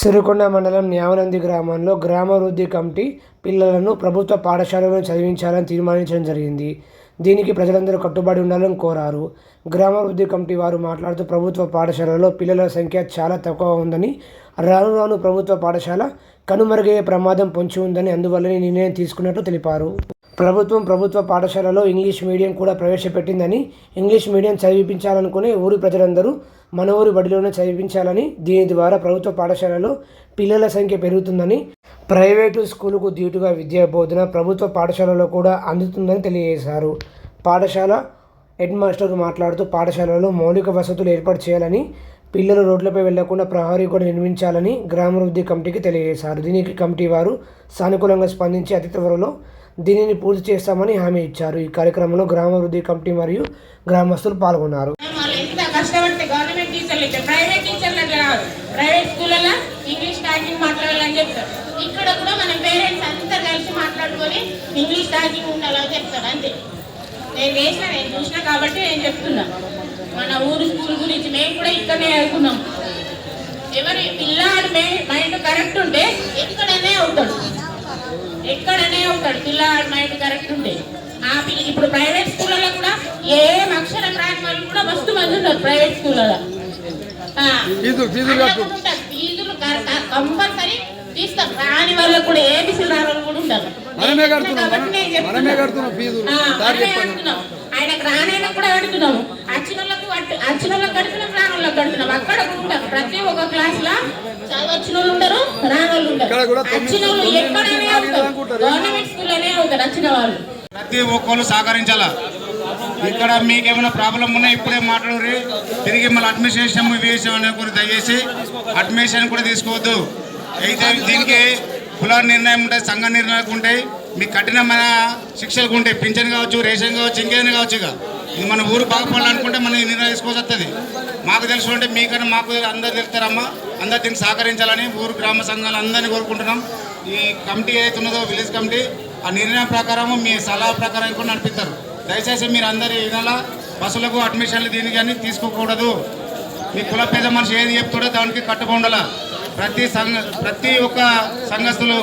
సిరికొండ మండలం న్యావనంది గ్రామంలో గ్రామాభివృద్ధి కమిటీ పిల్లలను ప్రభుత్వ పాఠశాలలో చదివించాలని తీర్మానించడం జరిగింది. దీనికి ప్రజలందరూ కట్టుబడి ఉండాలని కోరారు. గ్రామాభివృద్ధి కమిటీ వారు మాట్లాడుతూ ప్రభుత్వ పాఠశాలలో పిల్లల సంఖ్య చాలా తక్కువ ఉందని రాను రాను ప్రభుత్వ పాఠశాల కనుమరుగయ్యే ప్రమాదం పొంచి ఉందని అందువల్లనే ఈ నిర్ణయం తీసుకున్నట్టు తెలిపారు. ప్రభుత్వం ప్రభుత్వ పాఠశాలలో ఇంగ్లీష్ మీడియం కూడా ప్రవేశపెట్టిందని ఇంగ్లీష్ మీడియం చదివించాలనుకునే ఊరి ప్రజలందరూ మన ఊరి బడిలోనే చదివించాలని దీని ద్వారా ప్రభుత్వ పాఠశాలలో పిల్లల సంఖ్య పెరుగుతుందని ప్రైవేటు స్కూలుకు ధీటుగా విద్యా బోధన ప్రభుత్వ పాఠశాలలో కూడా అందుతుందని తెలియజేశారు. పాఠశాల హెడ్ మాస్టర్ మాట్లాడుతూ పాఠశాలలో మౌలిక వసతులు ఏర్పాటు చేయాలని పిల్లలు రోడ్లపై వెళ్ళకుండా ప్రహరీ కూడా నిర్మించాలని గ్రామాభివృద్ధి కమిటీకి తెలియజేశారు. దీనికి కమిటీ వారు సానుకూలంగా స్పందించి అతి త్వరలో దీనిని పూర్తి చేస్తామని హామీ ఇచ్చారు. ఈ కార్యక్రమంలో గ్రామాభివృద్ధి కమిటీ మరియు గ్రామస్తులు పాల్గొన్నారు. వాళ్ళు ఎంత కష్టపడితే గవర్నమెంట్ టీచర్లు ఇట్లా ప్రైవేట్ టీచర్లు అట్లా కాదు. ప్రైవేట్ స్కూళ్ళలో ఇంగ్లీష్ టాకింగ్ మాట్లాడాలని చెప్తారు. ఇక్కడ కూడా మన పేరెంట్స్ అంతా కలిసి మాట్లాడుకొని ఇంగ్లీష్ టాకింగ్ ఉండాలని చెప్తారు. అంతే. నేను వేసిన నేను చూసిన కాబట్టి నేను చెప్తున్నా. మన ఊరు స్కూల్ గురించి మేము కూడా ఇక్కడనే అనుకున్నాం ఎవరి పిల్లాడు మే- మైండ్ కరెక్ట్ ఉంటే ఎక్కడనే అవుతాడు. ఎక్కడనే అవుతాడు పిల్లాడు మైండ్ కరెక్ట్ ఉంటే ఆ పిల్ల ఇప్పుడు ప్రైవేట్ స్కూళ్ళలో కూడా ఏం అక్షరం రాని వాళ్ళు కూడా మస్తు మంది ఉన్నారు ప్రైవేట్ స్కూళ్ళలో ఫీజులు కంపల్సరీ తీస్తాం. రాని వాళ్ళకు కూడా ఏబిసి రాని వాళ్ళు కూడా ఉంటారు. మనమే కడుతున్నాం. ఫీజులు. ఆయనకు రానైనా కూడా కడుతున్నాము. వచ్చిన వాళ్ళకు వచ్చిన వాళ్ళకి కడుతున్నాం. కడుతున్నాం అక్కడ కూడా ఉంటాం ప్రతి ఒక్క క్లాస్లో చదవచ్చిన వాళ్ళు ఉండరు రాని వాళ్ళు ఇక్కడ ఉండరు కూడా తొమ్మిది- వచ్చిన వాళ్ళు తొమ్మిది ఎక్కడనే నుంచి అవుతారు అనుకుంటారు. గవర్నమెంట్ స్కూల్లోనే అవుతారు వచ్చిన వాళ్ళు. ప్రతి ఒక్కరు సహకరించాలా? ఇక్కడ మీకు ఏమైనా ప్రాబ్లం ఉన్నా ఇప్పుడే మాట్లాడరు తిరిగి మళ్ళీ అడ్మినిస్ట్రేషన్ వేసాం అనే కూడా దయచేసి అడ్మిషన్ కూడా తీసుకోవద్దు. అయితే దీనికి కుల నిర్ణయం ఉంటాయి సంఘ నిర్ణయాలు ఉంటాయి. మీకు కఠినమైన శిక్షలు ఉంటాయి. పింఛన్ కావచ్చు రేషన్ కావచ్చు ఇంకేదైనా కావచ్చు ఇక. ఇది మన ఊరు బాగుపడాలనుకుంటే మనం ఎన్ని నిర్ణయం వస్తుంది మాకు తెలుసు అంటే మీకన్నా మాకు అందరు తెలుస్తారమ్మా. అందరు దీనికి సహకరించాలని ఊరు గ్రామ సంఘాలు అందరినీ కోరుకుంటున్నాం. ఈ కమిటీ ఏదైతే ఉన్నదో విలేజ్ కమిటీ ఆ నిర్ణయం ప్రకారము మీ సలహా ప్రకారం కూడా నడిపిస్తారు. దయచేసి మీరు అందరి వినాలా బస్సులకు అడ్మిషన్లు దీనికి కానీ తీసుకోకూడదు. మీ కుల పేద మనిషి ఏది చెప్తాడో దానికి కట్టుకుండాలా ప్రతి సంఘ ప్రతి ఒక్క సంఘస్థులు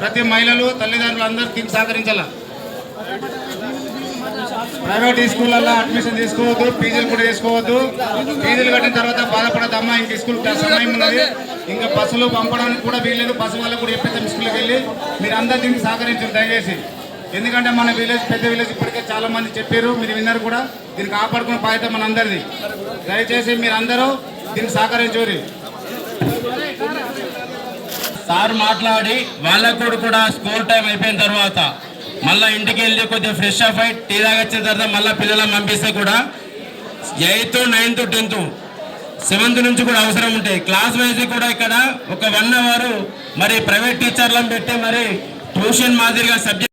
ప్రతి మహిళలు తల్లిదండ్రులు అందరూ దీనికి సహకరించాలా. ప్రైవేట్ స్కూళ్ళల్లో అడ్మిషన్ తీసుకోవద్దు ఫీజులు కూడా తీసుకోవద్దు ఫీజులు కట్టిన తర్వాత బాధపడద్దమ్మా ఇంక స్కూల్ సమయం ఉన్నది. ఇంకా బస్సులు పంపడానికి కూడా వీల్లేదు బస్సు వాళ్ళకు కూడా చెప్పేస్తాం స్కూల్కి వెళ్ళి. మీరు అందరు దీనికి సహకరించారు దయచేసి. ఎందుకంటే మన విలేజ్ పెద్ద విలేజ్ ఇప్పటికే చాలా మంది చెప్పారు మీరు విన్నారు కూడా. దీన్ని కాపాడుకునే బాధ్యత మన అందరిది దయచేసి మీరు అందరూ దీనికి సహకరించూరి సార్ మాట్లాడి వాళ్ళకు కూడా కూడా స్కూల్ టైం అయిపోయిన తర్వాత మళ్ళీ ఇంటికి వెళ్ళి కొద్దిగా ఫ్రెష్ అప్ అయి టీ తాగొచ్చిన తర్వాత మళ్ళీ పిల్లలను పంపిస్తే కూడా ఎయిత్ నైన్త్ టెన్త్ సెవెంత్ నుంచి కూడా అవసరం ఉంటాయి. క్లాస్ వైజ్ కూడా ఇక్కడ ఒక వన్ అవర్ మరి ప్రైవేట్ టీచర్లను పెట్టి మరి ట్యూషన్ మాదిరిగా సబ్జెక్ట్